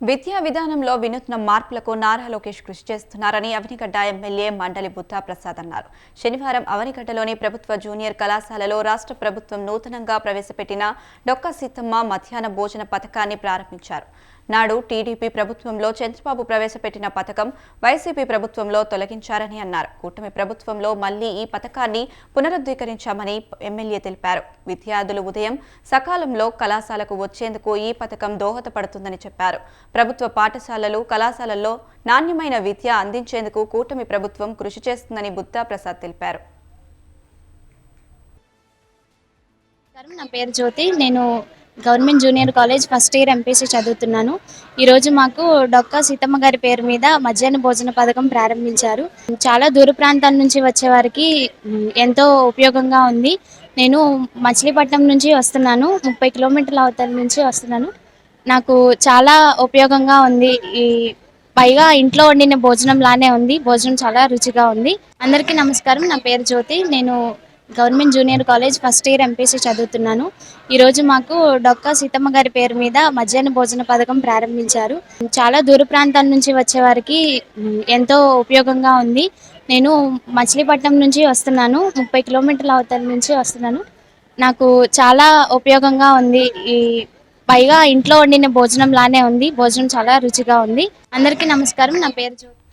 విద్యా విధానంలో వినూత్న మార్పులకు నారా లోకేష్ కృషి చేస్తున్నారని అవనిగడ్డ ఎమ్మెల్యే మండలి బుద్ధా ప్రసాద్ అన్నారు. శనివారం అవనిగడ్డలోని ప్రభుత్వ జూనియర్ కళాశాలలో రాష్ట్ర ప్రభుత్వం నూతనంగా ప్రవేశపెట్టిన డొక్క సీతమ్మ మధ్యాహ్న భోజన పథకాన్ని ప్రారంభించారు. నాడు టీడీపీ ప్రభుత్వంలో చంద్రబాబు ప్రవేశపెట్టిన పథకం వైసీపీ ప్రభుత్వంలో తొలగించారని అన్నారు. కూటమి ప్రభుత్వంలో మళ్ళీ ఈ పథకాన్ని పునరుద్ధీకరించామని ఎమ్మెల్యే తెలిపారు. విద్యార్థులు ఉదయం సకాలంలో కళాశాలకు వచ్చేందుకు ఈ పథకం దోహదపడుతుందని చెప్పారు. ప్రభుత్వ పాఠశాలలు కళాశాలల్లో నాణ్యమైన విద్య అందించేందుకు కూటమి ప్రభుత్వం కృషి చేస్తుందని బుద్ధా ప్రసాద్ తెలిపారు. నా పేరు జ్యోతి. నేను government junior college first year MPC చదువుతున్నాను. ఈరోజు మాకు డొక్కా సీతమ్మ గారి పేరు మీద మధ్యాహ్న భోజన పథకం ప్రారంభించారు. చాలా దూర ప్రాంతాల నుంచి వచ్చే వారికి ఎంతో ఉపయోగంగా ఉంది. నేను మచిలీపట్నం నుంచి వస్తున్నాను. ముప్పై కిలోమీటర్ల అవతల నుంచి వస్తున్నాను. నాకు చాలా ఉపయోగంగా ఉంది. ఈ పైగా ఇంట్లో వండిన భోజనం లానే ఉంది. భోజనం చాలా రుచిగా ఉంది. అందరికీ నమస్కారం. నా పేరు జ్యోతి. నేను government junior college first year MPC చదువుతున్నాను. ఈరోజు మాకు డొక్కా సీతమ్మ గారి పేరు మీద మధ్యాహ్న భోజన పథకం ప్రారంభించారు. చాలా దూర ప్రాంతాల నుంచి వచ్చే వారికి ఎంతో ఉపయోగంగా ఉంది. నేను మచిలీపట్నం నుంచి వస్తున్నాను. ముప్పై కిలోమీటర్ల అవతల నుంచి వస్తున్నాను. నాకు చాలా ఉపయోగంగా ఉంది. ఈ పైగా ఇంట్లో వండిన భోజనం లానే ఉంది. భోజనం చాలా రుచిగా ఉంది. అందరికీ నమస్కారం. నా పేరు జ్యోతి.